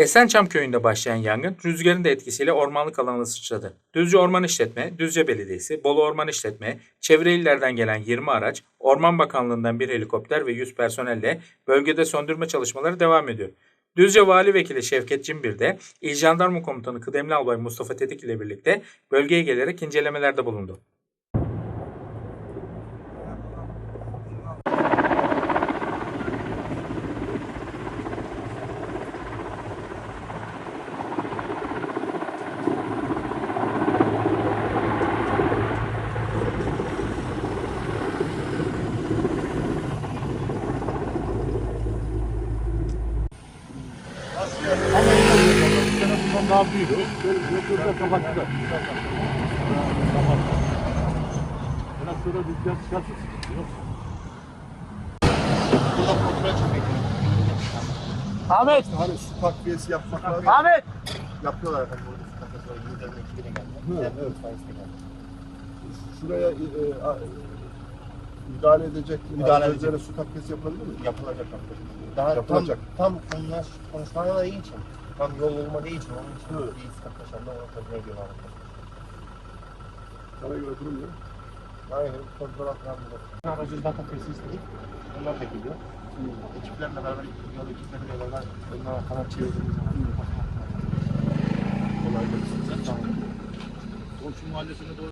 Esençam köyünde başlayan yangın rüzgarın da etkisiyle ormanlık alana sıçradı. Düzce Orman İşletme, Düzce Belediyesi, Bolu Orman İşletme, çevre illerden gelen 20 araç, Orman Bakanlığı'ndan bir helikopter ve 100 personelle bölgede söndürme çalışmaları devam ediyor. Düzce Vali Vekili Şevket Cimbir de İl Jandarma Komutanı Kıdemli Albay Mustafa Tetik ile birlikte bölgeye gelerek incelemelerde bulundu. Sene bundan daha büyük. Böyle kapattılar. Biraz sonra rüzgar çıkarsa sıkıntı yok. Ahmet! Hani su takviyesi yapmak lazım. Ahmet! Yapıyorlar efendim burada su takviyesi var. Yüzlerine iki bine geldi. Evet. Şuraya e, e, a- müdahale edecek Müdahale aracılere su takviyesi yapılabilir mi? yapılacak arkadaşlar. Daha Yapılacak. tam tam konular konuşmaları için, tam yol olmadığı için onun için Evet. bir üst arkadaşlar onu kabul ediyorlar. Sana göre durum ne? Aynen, kontrol altına. Aracın data kesi istedik. Geliyor. Şimdi ekiplerle beraber, yol ekipleriyle beraber onlara kanat çevirdiğimiz zaman Kolay gelsin. Komşu mahallesine doğru